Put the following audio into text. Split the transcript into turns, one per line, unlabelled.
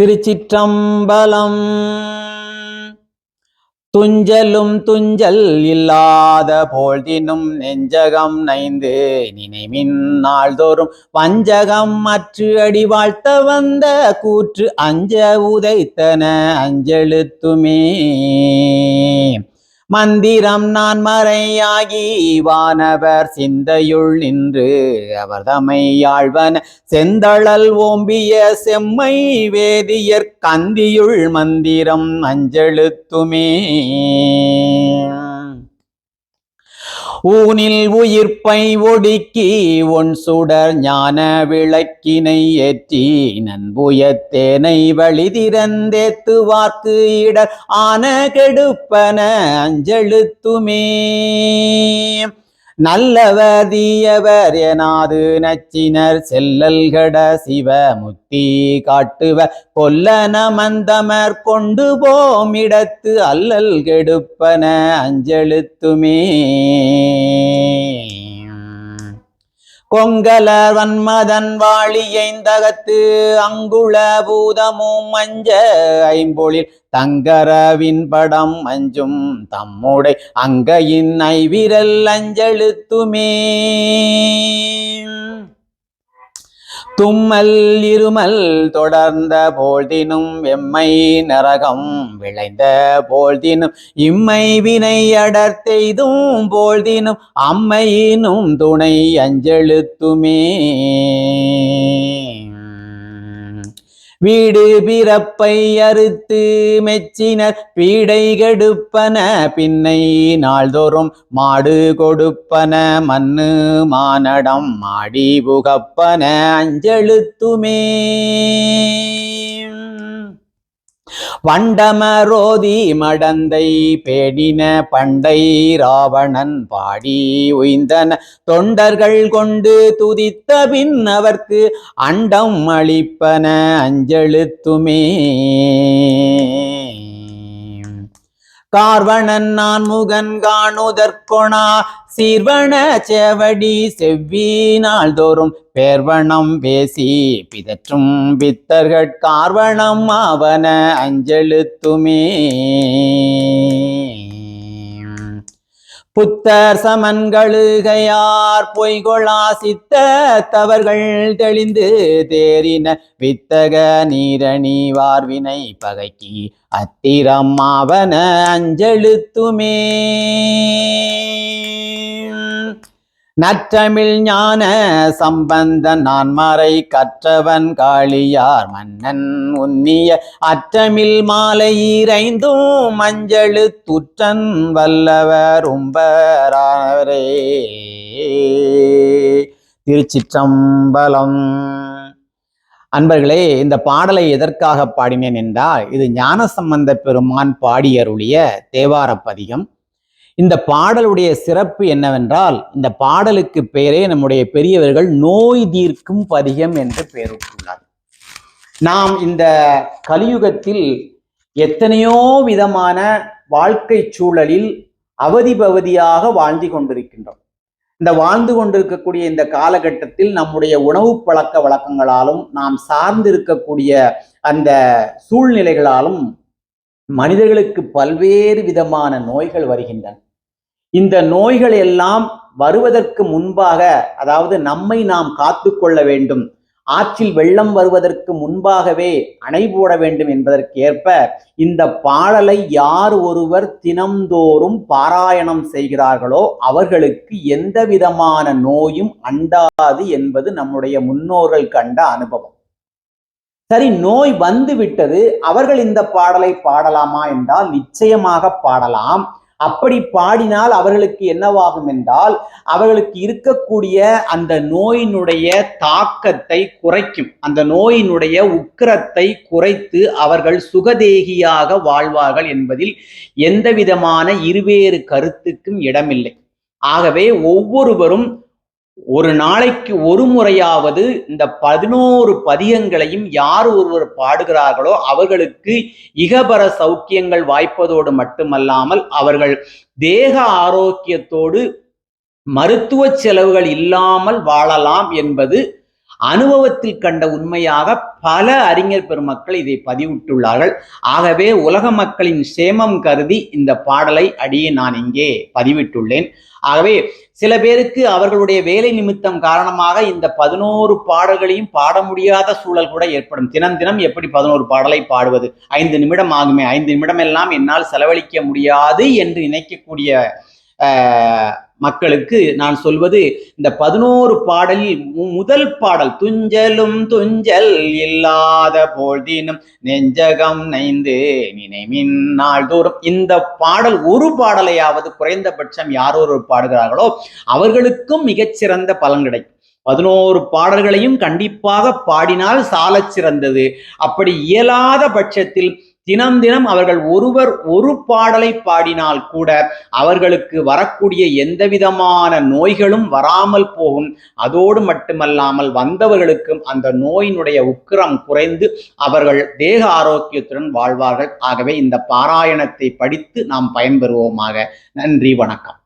திருச்சிற்றம்பலம். துஞ்சலும் துஞ்சல் இல்லாத போழ்தினும் நெஞ்சகம் நைந்து நினைவின் நாள்தோறும். வஞ்சகம் மற்று அடி வாழ்த்த வந்த கூற்று அஞ்ச உதைத்தன அஞ்செழுத்துமே. மந்திரம் நான் மறையாகி வானவர் சிந்தையுள் நின்று அவர் தமை ஆழ்வன செந்தழல் ஓம்பிய செம்மை வேதியர் கந்தியுள் மந்திரம் அஞ்செழுத்துமே. ஊனில் உயிர்ப்பை ஒடுக்கி ஒன் சுடர் ஞான விளக்கினை ஏற்றி நன்புயத்தேனை வழி திறந்தேத்து வாக்கு இடர் ஆன கெடுப்பன அஞ்செழுத்துமே. நல்லவர் தீயவர் எனாது நச்சினர் செல்லல் கட சிவ முத்தி காட்டுவ. கொல்லன மந்தமர் கொண்டு போம் இடத்து அல்லல் கெடுப்பன அஞ்செழுத்துமே. கொங்கலர் வன்மதன் வாழியைந்தகத்து அங்குள பூதமும் மஞ்ச ஐம்பொழில். தங்கரவின் படம் அஞ்சும் தம்முடை அங்கையின் ஐவிரல் அஞ்செழுத்துமே. தும்மல் இருமல் தொடர்ந்த போழ்தினும் எம்மை நரகம் விளைந்த போழ்தினும் இம்மை வினை அடர்த்தெய்தும் போழ்தினும் அம்மையினும் துணை அஞ்செழுத்துமே. வீடு பிறப்பை அறுத்து மெச்சினர் பீடை கெடுப்பன பின்னை நாள்தோறும் மாடு கொடுப்பன மண்ணு மானடம் மாடி புகப்பன அஞ்செழுத்துமே. வண்டமரோதி மடந்தை பேடின பண்டை ராவணன் பாடி உய்ந்தன. தொண்டர்கள் கொண்டு துதித்த பின் அவர்க்கு அண்டம் அளிப்பன அஞ்செழுத்துமே. கார்வணன் நான் முகன் காணுதற்கொணா. சீர்வன செவடி செவ்வி நாள்தோறும் பேர்வணம் பேசி பிதற்றும் பித்தர்கள் கார்வணம் அவன அஞ்செழுத்துமே புத்தர் சமன்களுகையார் பொய்கொளா சித்த தவர்கள் தெளிந்து தேறின வித்தக நீரணி வார்வினை பகைக்கி அத்திரம் ஆவன அஞ்செழுத்துமே. நற்றமிழ் ஞான சம்பந்தன் நான் மறை கற்றவன் காளியார் மன்னன் உன்னிய அற்றமில் மாலை இறைந்தும் மஞ்சள் துற்றன் வல்லவர் உம்பரானவரே. திருச்சிற்றம்பலம். அன்பர்களே இந்த பாடலை எதற்காக பாடினேன் என்றால் இது ஞான சம்பந்த பெருமான் பாடியருளிய தேவார பதிகம். இந்த பாடலுடைய சிறப்பு என்னவென்றால் இந்த பாடலுக்கு பெயரே நம்முடைய பெரியவர்கள் நோய் தீர்க்கும் பதிகம் என்று பெயரிட்டுள்ளார். நாம் இந்த கலியுகத்தில் எத்தனையோ விதமான வாழ்க்கை சூழலில் அவதி பவதியாக வாழ்ந்து கொண்டிருக்கின்றோம். இந்த வாழ்ந்து கொண்டிருக்கக்கூடிய இந்த காலகட்டத்தில் நம்முடைய உணவு பழக்க வழக்கங்களாலும் நாம் சார்ந்திருக்கக்கூடிய அந்த சூழ்நிலைகளாலும் மனிதர்களுக்கு பல்வேறு விதமான நோய்கள் வருகின்றன. இந்த நோய்கள் எல்லாம் வருவதற்கு முன்பாக அதாவது நம்மை நாம் காத்து கொள்ள வேண்டும். ஆற்றில் வெள்ளம் வருவதற்கு முன்பாகவே அணை போட வேண்டும் என்பதற்கு ஏற்ப இந்த பாடலை யார் ஒருவர் தினம்தோறும் பாராயணம் செய்கிறார்களோ அவர்களுக்கு எந்த விதமான நோயும் அண்டாது என்பது நம்முடைய முன்னோர்கள் கண்ட அனுபவம். சரி நோய் வந்து விட்டது அவர்கள் இந்த பாடலை பாடலாமா என்றால் நிச்சயமாக பாடலாம். அப்படி பாடினால் அவர்களுக்கு என்னவாகும் என்றால் அவர்களுக்கு இருக்கக்கூடிய அந்த நோயினுடைய தாக்கத்தை குறைக்கும். அந்த நோயினுடைய உக்கிரத்தை குறைத்து அவர்கள் சுகதேகியாக வாழ்வார்கள் என்பதில் எந்த விதமான இருவேறு கருத்துக்கும் இடமில்லை. ஆகவே ஒவ்வொருவரும் ஒரு நாளைக்கு ஒரு முறையாவது இந்த பதினோரு பதியங்களையும் யார் ஒருவர் பாடுகிறார்களோ அவர்களுக்கு இகபர சௌக்கியங்கள் வாய்ப்பதோடு மட்டுமல்லாமல் அவர்கள் தேக ஆரோக்கியத்தோடு மருத்துவ செலவுகள் இல்லாமல் வாழலாம் என்பது அனுபவத்தில் கண்ட உண்மையாக பல அறிஞர் பெருமக்கள் இதை பதிவிட்டுள்ளார்கள். ஆகவே உலக மக்களின் சேமம் கருதி இந்த பாடலை அடியே நான் இங்கே பதிவிட்டுள்ளேன். ஆகவே சில பேருக்கு அவர்களுடைய வேலை நிமித்தம் காரணமாக இந்த பதினோரு பாடல்களையும் பாட முடியாத சூழல் கூட ஏற்படும். தினம் தினம் எப்படி பதினோரு பாடலை பாடுவது? ஐந்து நிமிடம் ஆகுமே ஐந்து நிமிடம் எல்லாம் என்னால் செலவழிக்க முடியாது என்று நினைக்கக்கூடிய மக்களுக்கு நான் சொல்வது இந்த பதினோரு பாடலில் முதல் பாடல் துஞ்சலும் துஞ்சல் இல்லாத போழ்தினும் நெஞ்சகம் நைந்து நினைவின் நாள்தோறும். இந்த பாடல் ஒரு பாடலையாவது குறைந்தபட்சம் யாரோ ஒரு பாடுகிறார்களோ அவர்களுக்கும் மிகச்சிறந்த பலன் கிடைக்கும். பதினோரு பாடல்களையும் கண்டிப்பாக பாடினால் சாலச் சிறந்தது. அப்படி இயலாத பட்சத்தில் தினம் தினம் அவர்கள் ஒருவர் ஒரு பாடலை பாடினால் கூட அவர்களுக்கு வரக்கூடிய எந்த விதமான நோய்களும் வராமல் போகும். அதோடு மட்டுமல்லாமல் வந்தவர்களுக்கும் அந்த நோயினுடைய உக்கிரம் குறைந்து அவர்கள் தேக ஆரோக்கியத்துடன் வாழ்வார்கள். ஆகவே இந்த பாராயணத்தை படித்து நாம் பயன்பெறுவோமாக. நன்றி வணக்கம்.